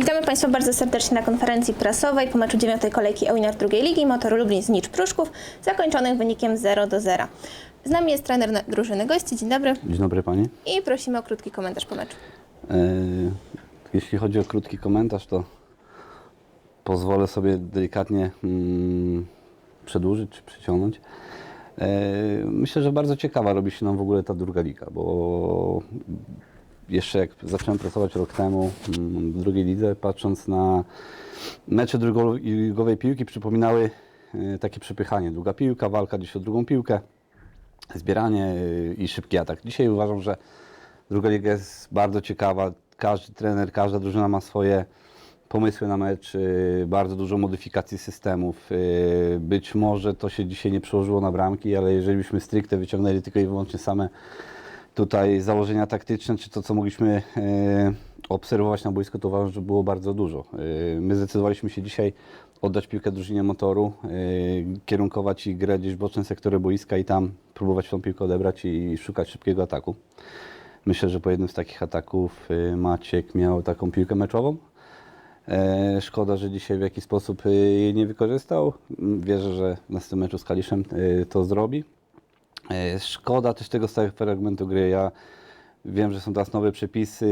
Witamy Państwa bardzo serdecznie na konferencji prasowej po meczu dziewiątej kolejki Ewinar drugiej ligi Motor Lublin z Nicz Pruszków, zakończonych wynikiem 0 do 0. Z nami jest trener drużyny gości. Dzień dobry. Dzień dobry Pani. I prosimy o krótki komentarz po meczu. E, jeśli chodzi o krótki komentarz, to pozwolę sobie delikatnie mm, przedłużyć czy przyciągnąć. E, myślę, że bardzo ciekawa robi się nam w ogóle ta druga liga, bo jeszcze jak zacząłem pracować rok temu w drugiej lidze, patrząc na mecze drugoligowej piłki, przypominały e, takie przepychanie. Długa piłka, walka gdzieś o drugą piłkę, zbieranie y, i szybki atak. Dzisiaj uważam, że druga liga jest bardzo ciekawa. Każdy trener, każda drużyna ma swoje pomysły na mecz, y, bardzo dużo modyfikacji systemów. Być może to się dzisiaj nie przełożyło na bramki, ale jeżeli byśmy stricte wyciągnęli tylko i wyłącznie same tutaj założenia taktyczne, czy to, co mogliśmy e, obserwować na boisku, to uważam, że było bardzo dużo. E, my zdecydowaliśmy się dzisiaj oddać piłkę drużynie motoru, e, kierunkować i grę gdzieś w boczne sektory boiska i tam próbować tą piłkę odebrać i szukać szybkiego ataku. Myślę, że po jednym z takich ataków Maciek miał taką piłkę meczową. Szkoda, że dzisiaj w jakiś sposób jej nie wykorzystał. Wierzę, że w następnym meczu z Kaliszem to zrobi. E, Szkoda też tego stałego fragmentu gry. Ja wiem, że są teraz nowe przepisy,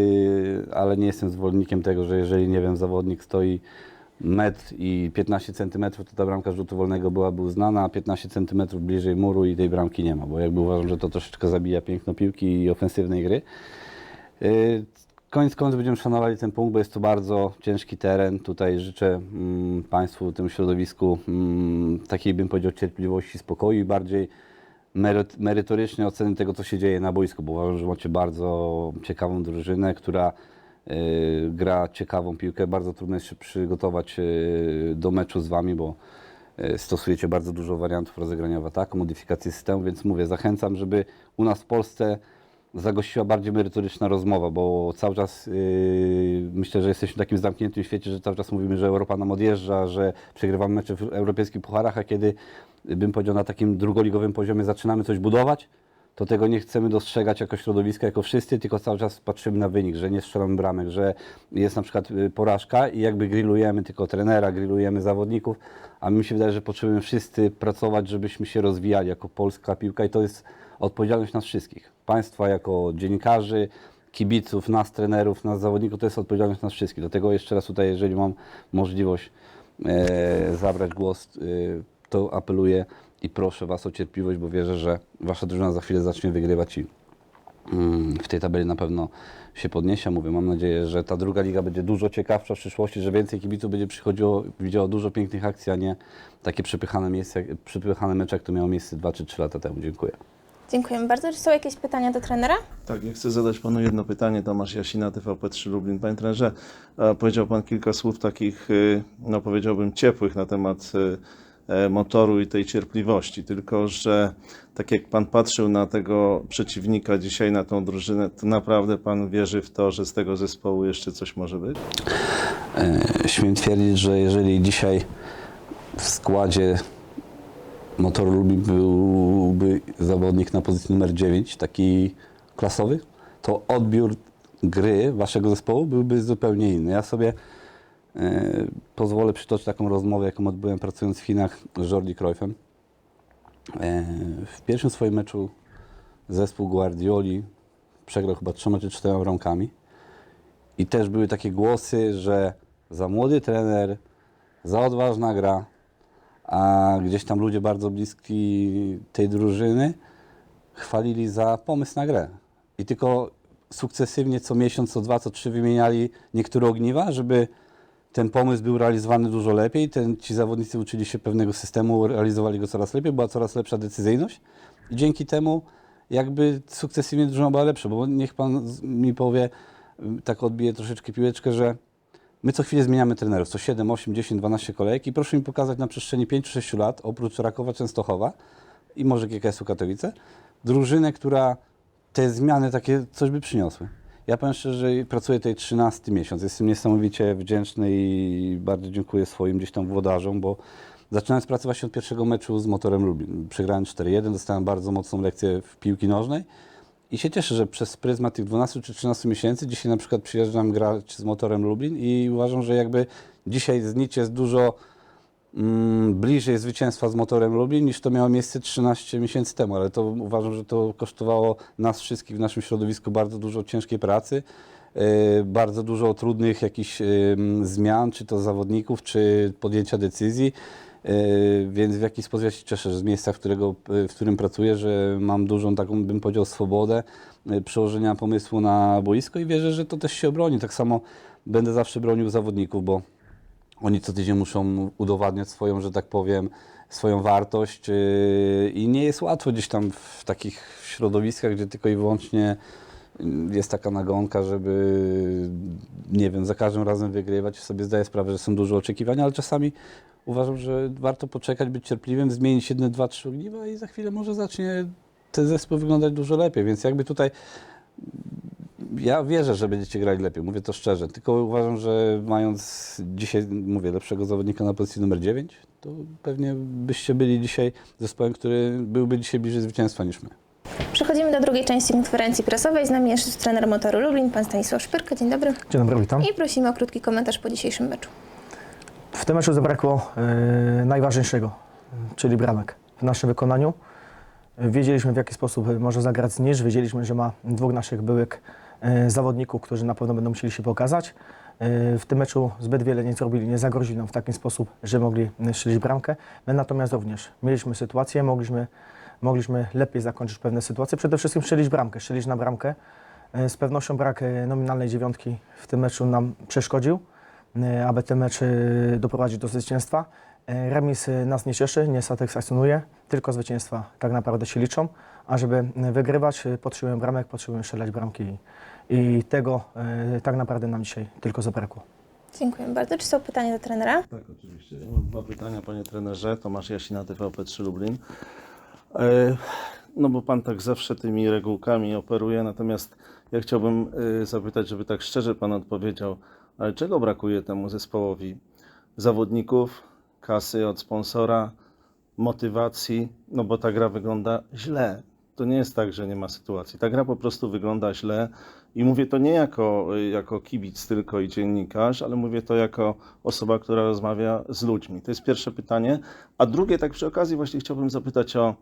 ale nie jestem zwolennikiem tego, że jeżeli, nie wiem, zawodnik stoi metr i 15 cm, to ta bramka rzutu wolnego byłaby uznana, a 15 cm bliżej muru i tej bramki nie ma, bo jakby uważam, że to troszeczkę zabija piękno piłki i ofensywnej gry. Yy, Koniec końców będziemy szanowali ten punkt, bo jest to bardzo ciężki teren. Tutaj życzę mm, Państwu, tym środowisku mm, takiej, bym powiedział, cierpliwości, spokoju i bardziej meryt- merytorycznej oceny tego, co się dzieje na boisku, bo uważam, że macie bardzo ciekawą drużynę, która y, gra ciekawą piłkę. Bardzo trudno jest się przygotować y, do meczu z Wami, bo y, stosujecie bardzo dużo wariantów rozegrania w ataku, modyfikacji systemu, więc mówię, zachęcam, żeby u nas w Polsce zagościła bardziej merytoryczna rozmowa, bo cały czas yy, myślę, że jesteśmy w takim zamkniętym świecie, że cały czas mówimy, że Europa nam odjeżdża, że przegrywamy mecze w europejskich pucharach, a kiedy bym powiedział na takim drugoligowym poziomie zaczynamy coś budować, to tego nie chcemy dostrzegać jako środowisko, jako wszyscy, tylko cały czas patrzymy na wynik, że nie strzelamy bramek, że jest na przykład y, porażka i jakby grillujemy tylko trenera, grillujemy zawodników, a mi się wydaje, że potrzebujemy wszyscy pracować, żebyśmy się rozwijali jako polska piłka i to jest odpowiedzialność nas wszystkich. Państwa jako dziennikarzy, kibiców, nas trenerów, nas zawodników, to jest odpowiedzialność nas wszystkich. Dlatego jeszcze raz tutaj, jeżeli mam możliwość e, zabrać głos, e, to apeluję i proszę Was o cierpliwość, bo wierzę, że Wasza drużyna za chwilę zacznie wygrywać i mm, w tej tabeli na pewno się podniesie. Mówię, mam nadzieję, że ta druga liga będzie dużo ciekawsza w przyszłości, że więcej kibiców będzie przychodziło, widziało dużo pięknych akcji, a nie takie przepychane, miejsce, przepychane mecze, jak to miało miejsce 2 czy 3 lata temu. Dziękuję. Dziękujemy bardzo. Czy są jakieś pytania do trenera? Tak, ja chcę zadać Panu jedno pytanie. Tomasz Jasina, TVP3 Lublin. Panie trenerze, powiedział Pan kilka słów takich, y, no powiedziałbym, ciepłych na temat y, e, motoru i tej cierpliwości. Tylko, że tak jak Pan patrzył na tego przeciwnika dzisiaj, na tą drużynę, to naprawdę Pan wierzy w to, że z tego zespołu jeszcze coś może być? E, Śmiem twierdzić, że jeżeli dzisiaj w składzie motoru Lublin byłby zawodnik na pozycji numer 9, taki klasowy, to odbiór gry waszego zespołu byłby zupełnie inny. Ja sobie e, pozwolę przytoczyć taką rozmowę, jaką odbyłem pracując w Chinach z Jordi Cruyffem. E, w pierwszym swoim meczu zespół Guardioli przegrał chyba trzema czy czterema bramkami. I też były takie głosy, że za młody trener, za odważna gra, a gdzieś tam ludzie bardzo bliski tej drużyny chwalili za pomysł na grę. I tylko sukcesywnie co miesiąc, co dwa, co trzy wymieniali niektóre ogniwa, żeby ten pomysł był realizowany dużo lepiej, ten, ci zawodnicy uczyli się pewnego systemu, realizowali go coraz lepiej, była coraz lepsza decyzyjność i dzięki temu jakby sukcesywnie drużyna była lepsza, bo niech pan mi powie, tak odbije troszeczkę piłeczkę, że my co chwilę zmieniamy trenerów, co 7, 8, 10, 12 kolejek i proszę mi pokazać na przestrzeni 5-6 lat, oprócz Rakowa Częstochowa i może GKS-u Katowice, drużynę, która te zmiany takie coś by przyniosły. Ja powiem szczerze, że pracuję tutaj 13 miesiąc. Jestem niesamowicie wdzięczny i bardzo dziękuję swoim gdzieś tam włodarzom, bo zaczynając pracować od pierwszego meczu z Motorem Lublin. Przegrałem 4-1, dostałem bardzo mocną lekcję w piłki nożnej I się cieszę, że przez pryzmat tych 12 czy 13 miesięcy dzisiaj na przykład przyjeżdżam grać z motorem Lublin i uważam, że jakby dzisiaj Znicz jest dużo mm, bliżej zwycięstwa z motorem Lublin niż to miało miejsce 13 miesięcy temu, ale to uważam, że to kosztowało nas wszystkich w naszym środowisku bardzo dużo ciężkiej pracy, yy, bardzo dużo trudnych jakichś ym, zmian, czy to zawodników, czy podjęcia decyzji. Yy, Więc w jakiś sposób ja się cieszę że z miejsca, w, którego, w którym pracuję, że mam dużą taką, bym powiedział, swobodę yy, przełożenia pomysłu na boisko i wierzę, że to też się obroni. Tak samo będę zawsze bronił zawodników, bo oni co tydzień muszą udowadniać swoją, że tak powiem, swoją wartość i nie jest łatwo gdzieś tam w takich środowiskach, gdzie tylko i wyłącznie yy, jest taka nagonka, żeby nie wiem, za każdym razem wygrywać. Sobie zdaję sprawę, że są duże oczekiwania, ale czasami uważam, że warto poczekać, być cierpliwym, zmienić jedne, dwa, trzy ogniwa i za chwilę może zacznie ten zespół wyglądać dużo lepiej, więc jakby tutaj ja wierzę, że będziecie grali lepiej, mówię to szczerze. Tylko uważam, że mając dzisiaj, mówię, lepszego zawodnika na pozycji numer 9, to pewnie byście byli dzisiaj zespołem, który byłby dzisiaj bliżej zwycięstwa niż my. Przechodzimy do drugiej części konferencji prasowej. Z nami jest trener motoru Lublin, pan Stanisław Szpyrka. Dzień dobry. Dzień dobry, witam. I prosimy o krótki komentarz po dzisiejszym meczu. Tym meczu zabrakło e, najważniejszego, czyli bramek. W naszym wykonaniu wiedzieliśmy w jaki sposób może zagrać Zniż, wiedzieliśmy, że ma dwóch naszych byłych e, zawodników, którzy na pewno będą musieli się pokazać. E, w tym meczu zbyt wiele nie zrobili, nie zagrozili nam w taki sposób, że mogli strzelić bramkę. My natomiast również mieliśmy sytuację, mogliśmy, mogliśmy lepiej zakończyć pewne sytuacje, przede wszystkim strzelić bramkę, strzelić na bramkę. E, Z pewnością brak e, nominalnej dziewiątki w tym meczu nam przeszkodził, e, aby ten mecz e, doprowadzić do zwycięstwa. E, Remis e, nas nie cieszy, nie satysfakcjonuje, tylko zwycięstwa tak naprawdę się liczą, a żeby e, wygrywać e, potrzebujemy bramek, potrzebujemy strzelać bramki i tego e, tak naprawdę nam dzisiaj tylko zabrakło. Dziękuję bardzo. Czy są pytania do trenera? Tak, oczywiście. Ja mam dwa pytania, panie trenerze. Tomasz Jasina, TVP3 Lublin. E, No bo pan tak zawsze tymi regułkami operuje, natomiast ja chciałbym e, zapytać, żeby tak szczerze pan odpowiedział, ale czego brakuje temu zespołowi? Zawodników, kasy od sponsora, motywacji, no bo ta gra wygląda źle. To nie jest tak, że nie ma sytuacji. Ta gra po prostu wygląda źle i mówię to nie jako, jako kibic tylko i dziennikarz, ale mówię to jako osoba, która rozmawia z ludźmi. To jest pierwsze pytanie. A drugie, tak przy okazji właśnie chciałbym zapytać o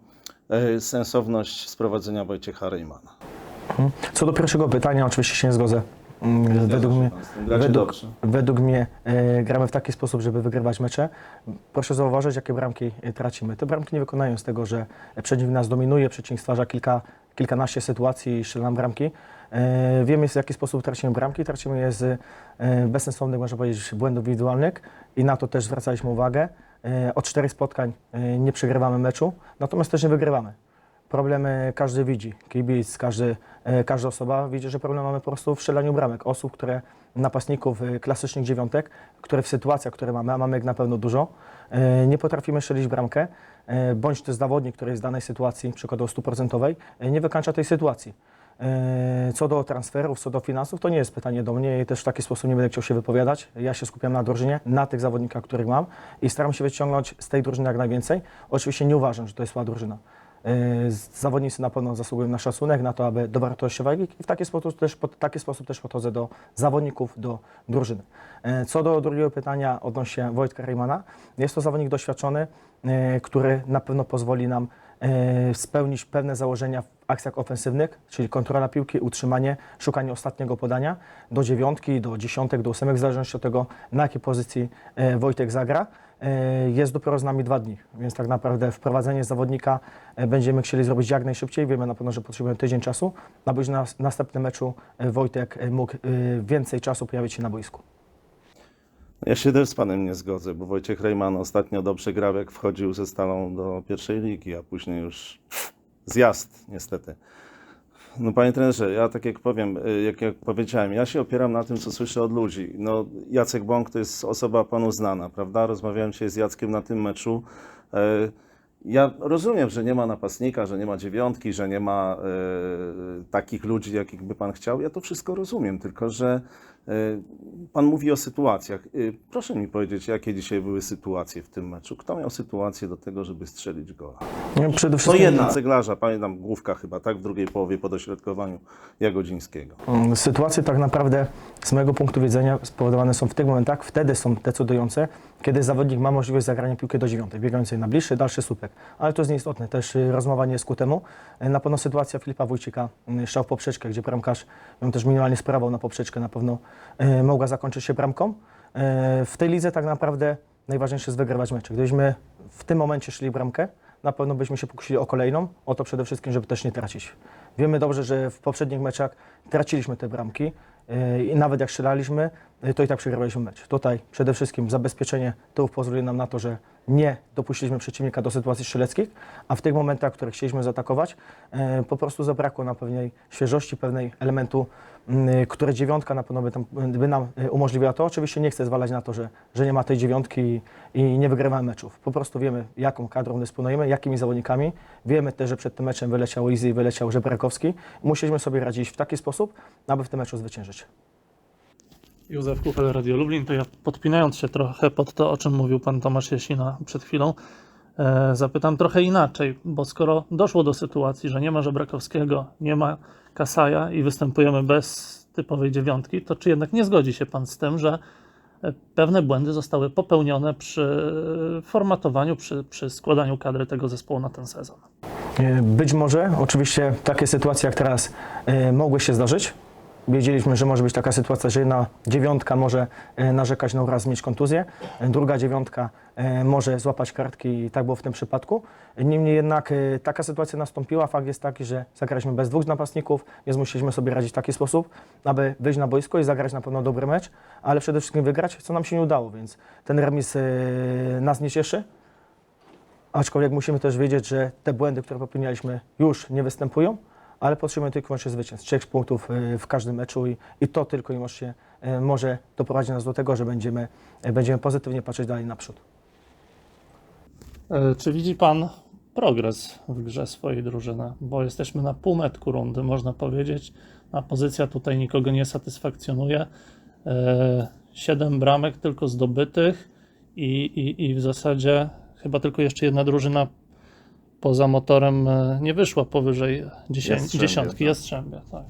e, sensowność sprowadzenia Wojciecha Reymana. Mhm. Co do pierwszego pytania, oczywiście się nie zgodzę. Mm, Według mnie, Gracie według, dobrze. według mnie e, gramy w taki sposób, żeby wygrywać mecze. Proszę zauważyć, jakie bramki e, tracimy. Te bramki nie wykonają z tego, że przeciwnik nas dominuje, przeciwnik stwarza kilka, kilkanaście sytuacji i strzela nam bramki. E, wiemy, w jaki sposób tracimy bramki. Tracimy je z e, bezsensownych, można powiedzieć, błędów indywidualnych i na to też zwracaliśmy uwagę. E, od czterech spotkań e, nie przegrywamy meczu, natomiast też nie wygrywamy. Problemy każdy widzi, kibic, każdy, każda osoba widzi, że problem mamy po prostu w strzelaniu bramek. Osób, które, napastników e, klasycznych dziewiątek, które w sytuacjach, które mamy, a mamy ich na pewno dużo, e, nie potrafimy strzelić bramkę, e, bądź też zawodnik, który jest w danej sytuacji, przykładowo stuprocentowej, e, nie wykańcza tej sytuacji. E, Co do transferów, co do finansów, to nie jest pytanie do mnie i też w taki sposób nie będę chciał się wypowiadać. Ja się skupiam na drużynie, na tych zawodnikach, których mam i staram się wyciągnąć z tej drużyny jak najwięcej. Oczywiście nie uważam, że to jest słaba drużyna. E, Zawodnicy na pewno zasługują na szacunek, na to, aby dowartościowali i w taki sposób też, taki sposób też podchodzę do zawodników, do drużyny. E, Co do drugiego pytania odnośnie Wojtka Reymana, jest to zawodnik doświadczony, e, który na pewno pozwoli nam spełnić pewne założenia akcjach ofensywnych, czyli kontrola piłki, utrzymanie, szukanie ostatniego podania do dziewiątki, do dziesiątek, do ósemek, w zależności od tego, na jakiej pozycji e, Wojtek zagra. E, Jest dopiero z nami dwa dni, więc tak naprawdę wprowadzenie zawodnika e, będziemy chcieli zrobić jak najszybciej. Wiemy na pewno, że potrzebujemy tydzień czasu, aby na następnym meczu Wojtek mógł więcej czasu pojawić się na boisku. Ja się też z panem nie zgodzę, bo Wojciech Rejman ostatnio dobrze grał, jak wchodził ze Stalą do pierwszej ligi, a później już zjazd, niestety. No panie trenerze, ja tak jak powiem, y, jak, jak powiedziałem, ja się opieram na tym, co słyszę od ludzi. No, Jacek Bąk to jest osoba panu znana, prawda? Rozmawiałem się z Jackiem na tym meczu. Ja rozumiem, że nie ma napastnika, że nie ma dziewiątki, że nie ma e, takich ludzi, jakich by pan chciał. Ja to wszystko rozumiem, tylko że e, pan mówi o sytuacjach. E, proszę mi powiedzieć, jakie dzisiaj były sytuacje w tym meczu? Kto miał sytuację do tego, żeby strzelić gola? No, Przede To wszystkim jedna ceglarza, pamiętam, główka chyba, tak, w drugiej połowie po dośrodkowaniu Jagodzińskiego. Mm, Sytuacje tak naprawdę z mojego punktu widzenia spowodowane są w tych momentach, wtedy są decydujące, kiedy zawodnik ma możliwość zagrania piłki do dziewiątej, biegającej na bliższy, dalszy słupek. Ale to jest nieistotne, też y, rozmowa nie jest ku temu. Y, Na pewno sytuacja Filipa Wójcika, y, strzał w poprzeczkę, gdzie bramkarz ją też minimalnie sprawał na poprzeczkę, na pewno mogła zakończyć się bramką. W tej lidze tak naprawdę najważniejsze jest wygrywać mecze. Gdybyśmy w tym momencie szli bramkę, na pewno byśmy się pokusili o kolejną, o to przede wszystkim, żeby też nie tracić. Wiemy dobrze, że w poprzednich meczach traciliśmy te bramki i nawet jak strzelaliśmy, to i tak przegrywaliśmy mecz. Tutaj przede wszystkim zabezpieczenie tyłów pozwoli nam na to, że nie dopuściliśmy przeciwnika do sytuacji strzeleckich, a w tych momentach, w których chcieliśmy zaatakować, yy, po prostu zabrakło na pewnej świeżości, pewnej elementu, yy, które dziewiątka na pewno by, tam, by nam yy, umożliwiła to. Oczywiście nie chcę zwalać na to, że, że nie ma tej dziewiątki i, nie wygrywamy meczów. Po prostu wiemy, jaką kadrą dysponujemy, jakimi zawodnikami. Wiemy też, że przed tym meczem wyleciał Easy i wyleciał Żebrakowski. Musieliśmy sobie radzić w taki sposób, aby w tym meczu zwyciężyć. Józef Kufel, Radio Lublin, to ja podpinając się trochę pod to, o czym mówił pan Tomasz Jasina przed chwilą, e, zapytam trochę inaczej, bo skoro doszło do sytuacji, że nie ma Żebrakowskiego, nie ma Kasaja i występujemy bez typowej dziewiątki, to czy jednak nie zgodzi się pan z tym, że e, pewne błędy zostały popełnione przy formatowaniu, przy, przy składaniu kadry tego zespołu na ten sezon? E, Być może, oczywiście takie sytuacje jak teraz e, mogły się zdarzyć. Wiedzieliśmy, że może być taka sytuacja, że jedna dziewiątka może e, narzekać na uraz, mieć kontuzję, e, druga dziewiątka e, może złapać kartki i tak było w tym przypadku. Niemniej jednak taka sytuacja nastąpiła. Fakt jest taki, że zagraliśmy bez dwóch napastników, więc musieliśmy sobie radzić w taki sposób, aby wyjść na boisko i zagrać na pewno dobry mecz, ale przede wszystkim wygrać, co nam się nie udało, więc ten remis nas nie cieszy. Aczkolwiek musimy też wiedzieć, że te błędy, które popełnialiśmy, już nie występują, ale potrzebujemy tylko i wyłącznie zwycięstw. Trzech punktów y, w każdym meczu i, i to tylko i wyłącznie y, może doprowadzić nas do tego, że będziemy, y, będziemy pozytywnie patrzeć dalej naprzód. E, Czy widzi Pan progres w grze swojej drużyny? Bo jesteśmy na półmetku rundy, można powiedzieć. A pozycja tutaj nikogo nie satysfakcjonuje. E, Siedem bramek tylko zdobytych i, i, i w zasadzie chyba tylko jeszcze jedna drużyna poza motorem e, nie wyszła powyżej dziesię- Jastrzębia, dziesiątki. tak. Jastrzębia, tak.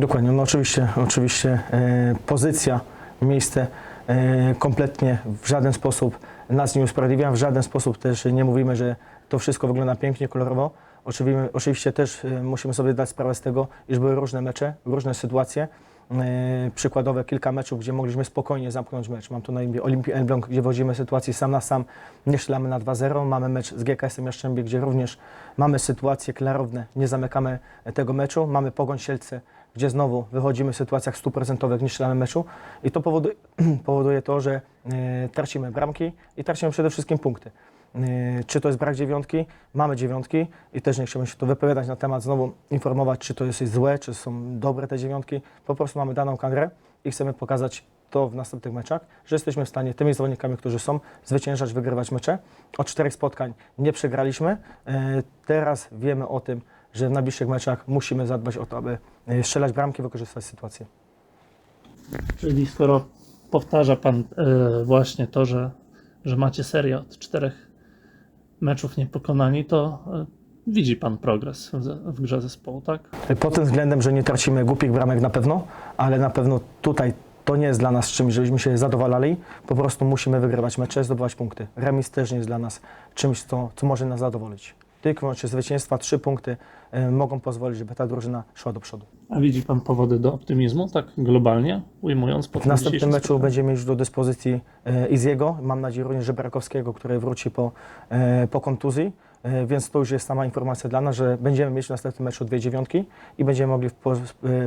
Dokładnie, no oczywiście, oczywiście e, pozycja, miejsce e, kompletnie w żaden sposób nas nie usprawiedliwia, w żaden sposób też nie mówimy, że to wszystko wygląda pięknie, kolorowo. Oczywiście, oczywiście też e, musimy sobie dać sprawę z tego, iż były różne mecze, różne sytuacje. E, przykładowe kilka meczów, gdzie mogliśmy spokojnie zamknąć mecz. Mam tu na imię Olimpii Elbląg, gdzie wodzimy sytuację sam na sam, nie strzelamy na 2-0. Mamy mecz z GKS-em Jastrzębie, gdzie również mamy sytuacje klarowne, nie zamykamy tego meczu. Mamy Pogoń Sielce, gdzie znowu wychodzimy w sytuacjach stuprocentowych, nie strzelamy meczu i to powoduje, powoduje to, że e, tracimy bramki i tracimy przede wszystkim punkty. E, Czy to jest brak dziewiątki? Mamy dziewiątki i też nie chciałbym się tu wypowiadać na temat, znowu informować, czy to jest złe, czy są dobre te dziewiątki. Po prostu mamy daną kadrę i chcemy pokazać to w następnych meczach, że jesteśmy w stanie tymi zawodnikami, którzy są, zwyciężać, wygrywać mecze. Od czterech spotkań nie przegraliśmy. E, Teraz wiemy o tym, że w najbliższych meczach musimy zadbać o to, aby e, strzelać bramki, wykorzystać sytuację. Czyli skoro powtarza Pan właśnie to, że, że macie serię od czterech meczów niepokonani, to e, widzi Pan progres w, w grze zespołu, tak? Pod tym względem, że nie tracimy głupich bramek na pewno, ale na pewno tutaj to nie jest dla nas czymś, żebyśmy się zadowalali. Po prostu musimy wygrywać mecze, zdobywać punkty. Remis też nie jest dla nas czymś, co, co może nas zadowolić. Tylko wyłącznie zwycięstwa, trzy punkty e, mogą pozwolić, żeby ta drużyna szła do przodu. A widzi Pan powody do optymizmu, tak globalnie ujmując po W następnym meczu spotkaniu? będziemy mieć do dyspozycji e, Iziego, mam nadzieję również Żebrakowskiego, który wróci po, e, po kontuzji, więc to już jest sama informacja dla nas, że będziemy mieć w następnym meczu dwie dziewiątki i będziemy mogli po,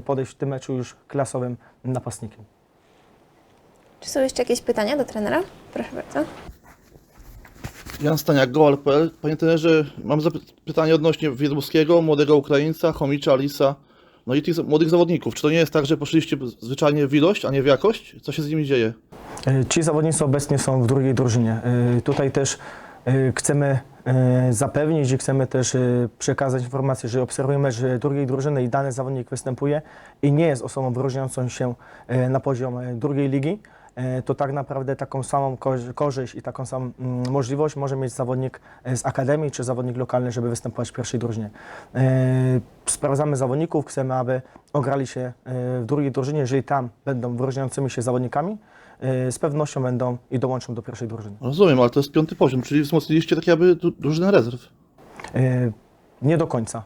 podejść w tym meczu już klasowym napastnikiem. Czy są jeszcze jakieś pytania do trenera? Proszę bardzo. Jan Staniak, Goal.pl. Panie trenerze, mam pytanie odnośnie Wiedłowskiego, młodego Ukraińca, Chomicza, Lisa, no i tych młodych zawodników. Czy to nie jest tak, że poszliście zwyczajnie w ilość, a nie w jakość? Co się z nimi dzieje? E, Ci zawodnicy obecnie są w drugiej drużynie. E, Tutaj też Y, Chcemy zapewnić i chcemy też przekazać informację, że obserwujemy y, drugiej drużyny i dany zawodnik występuje i nie jest osobą wyróżniającą się na poziom drugiej ligi, to tak naprawdę taką samą korzy- korzyść i taką samą mm, możliwość może mieć zawodnik y, z akademii czy zawodnik lokalny, żeby występować w pierwszej drużynie. Y, Sprawdzamy zawodników, chcemy, aby ograli się w drugiej drużynie, jeżeli tam będą wyróżniającymi się zawodnikami, z pewnością będą i dołączą do pierwszej drużyny. Rozumiem, ale to jest piąty poziom, czyli wzmocniliście tak jakby dru- drużynę rezerw. Nie do końca.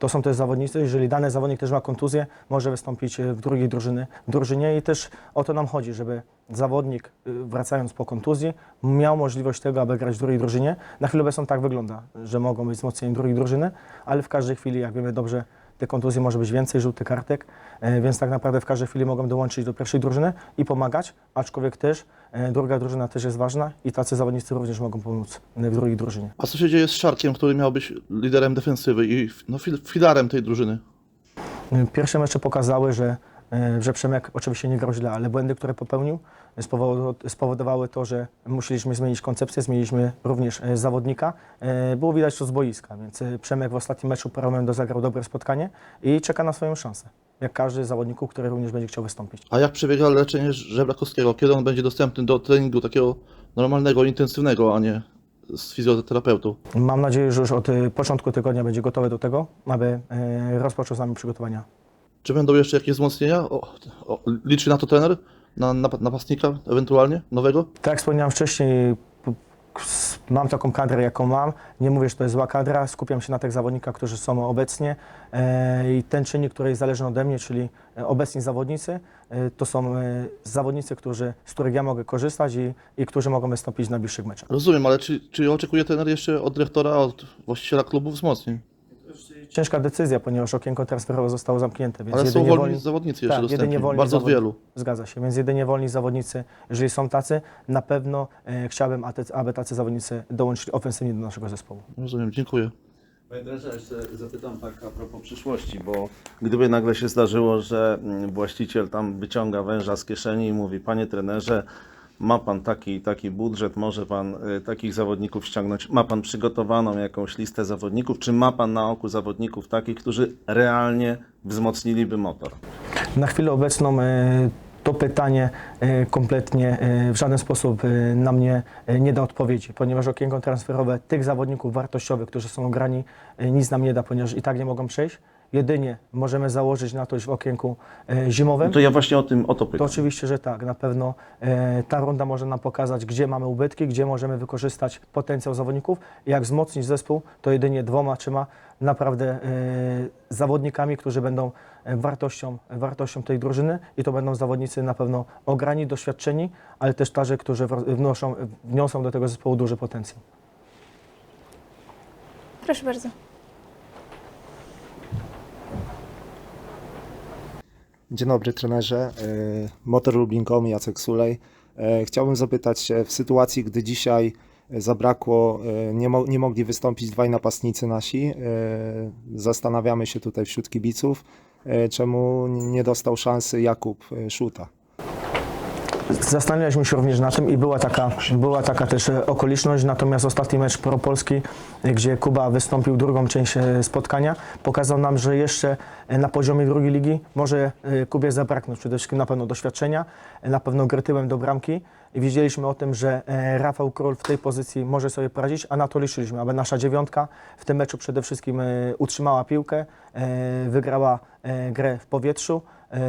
To są też zawodnicy, jeżeli dany zawodnik też ma kontuzję, może wystąpić y, w drugiej drużyny, drużynie i też o to nam chodzi, żeby zawodnik y, wracając po kontuzji miał możliwość tego, aby grać w drugiej drużynie. Na chwilę obecną tak wygląda, że mogą być wzmocnieni drugiej drużyny, ale w każdej chwili, jak wiemy dobrze, te kontuzje może być więcej żółtych kartek, e, więc tak naprawdę w każdej chwili mogą dołączyć do pierwszej drużyny i pomagać, aczkolwiek też e, druga drużyna też jest ważna i tacy zawodnicy również mogą pomóc e, w drugiej drużynie. A co się dzieje z Szarkiem, który miał być liderem defensywy i no, fil- filarem tej drużyny? Pierwsze mecze pokazały, że, że Przemek oczywiście nie grał źle, ale błędy, które popełnił, spowodowały- spowodowały to, że musieliśmy zmienić koncepcję, zmieniliśmy również e, zawodnika. E, Było widać to z boiska, więc e, Przemek w ostatnim meczu Paromendo zagrał dobre spotkanie i czeka na swoją szansę. Jak każdy z zawodników, który również będzie chciał wystąpić. A jak przebiega leczenie żebra kostkiego? Kiedy on będzie dostępny do treningu takiego normalnego, intensywnego, a nie z fizjoterapeutą? Mam nadzieję, że już od e, początku tygodnia będzie gotowy do tego, aby e, rozpoczął z nami przygotowania. Czy będą jeszcze jakieś wzmocnienia? O, o, liczy na to trener? Na, na napastnika ewentualnie? Nowego? Tak jak wspomniałem wcześniej, mam taką kadrę, jaką mam. Nie mówię, że to jest zła kadra. Skupiam się na tych zawodnikach, którzy są obecnie. E, I ten czynnik, który jest zależny ode mnie, czyli e, obecni zawodnicy, e, to są zawodnicy, którzy, z których ja mogę korzystać i, i którzy mogą wystąpić w najbliższych meczach. Rozumiem, ale czy, czy oczekuje trener jeszcze od dyrektora, od właściciela klubu wzmocnień? Ciężka decyzja, ponieważ okienko transferowe zostało zamknięte, więc Ale są jedynie wolni zawodnicy jeszcze tak, jedynie dostępni, wolni bardzo wielu. Zgadza się, więc jedynie wolni zawodnicy, jeżeli są tacy, na pewno e, chciałbym, aby- aby tacy zawodnicy dołączyli ofensywnie do naszego zespołu. Rozumiem, dziękuję. Panie trenerze, jeszcze zapytam tak a propos przyszłości, bo gdyby nagle się zdarzyło, że mm, właściciel tam wyciąga węża z kieszeni i mówi, panie trenerze, ma pan taki taki budżet, może pan y, takich zawodników ściągnąć, ma pan przygotowaną jakąś listę zawodników, czy ma pan na oku zawodników takich, którzy realnie wzmocniliby motor? Na chwilę obecną e, to pytanie e, kompletnie w żaden sposób na mnie nie da odpowiedzi, ponieważ okienko transferowe tych zawodników wartościowych, którzy są ograni, nic nam nie da, ponieważ i tak nie mogą przejść. Jedynie możemy założyć na to już w okienku e, zimowym. No to ja właśnie o tym, o to To pytam. oczywiście, że tak. Na pewno e, ta runda może nam pokazać, gdzie mamy ubytki, gdzie możemy wykorzystać potencjał zawodników. Jak wzmocnić zespół, to jedynie dwoma, trzema naprawdę e, zawodnikami, którzy będą wartością, wartością tej drużyny i to będą zawodnicy na pewno ograni, doświadczeni, ale też tarzy, którzy wnoszą, wniosą do tego zespołu duży potencjał. Proszę bardzo. Dzień dobry trenerze. Y, Motor Lublin.com, Jacek Sulej. E, Chciałbym zapytać się, w sytuacji, gdy dzisiaj e, zabrakło, e, nie, mo- nie mogli wystąpić dwaj napastnicy nasi, e, zastanawiamy się tutaj wśród kibiców, e, czemu nie dostał szansy Jakub e, Szuta. Zastanawialiśmy się również na tym i była taka, była taka też okoliczność, natomiast ostatni mecz Pro Polski, e, gdzie Kuba wystąpił drugą część e, spotkania, pokazał nam, że jeszcze e, na poziomie drugiej ligi może e, Kubie zabraknąć przede wszystkim na pewno doświadczenia, na pewno gry tyłem do bramki wiedzieliśmy o tym, że e, Rafał Król w tej pozycji może sobie poradzić, a na to liczyliśmy, aby nasza dziewiątka w tym meczu przede wszystkim e, utrzymała piłkę, e, wygrała grę w powietrzu,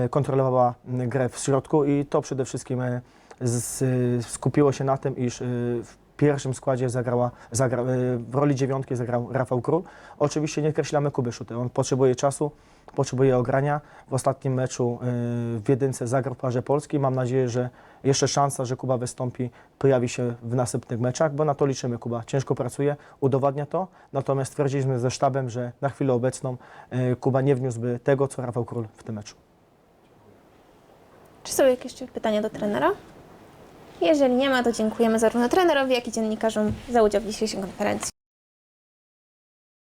kontrolowała grę w środku i to przede wszystkim skupiło się na tym, iż w pierwszym składzie zagrała, zagra, w roli dziewiątki zagrał Rafał Król. Oczywiście nie kreślamy Kuby Szuty, on potrzebuje czasu, potrzebuje ogrania. W ostatnim meczu e, w jedynce zagrał w parze Polski. Mam nadzieję, że jeszcze szansa, że Kuba wystąpi, pojawi się w następnych meczach, bo na to liczymy. Kuba ciężko pracuje, udowadnia to, natomiast stwierdziliśmy ze sztabem, że na chwilę obecną e, Kuba nie wniósłby tego, co Rafał Król w tym meczu. Czy są jakieś pytania do trenera? Jeżeli nie ma, to dziękujemy zarówno trenerowi, jak i dziennikarzom za udział w dzisiejszej konferencji.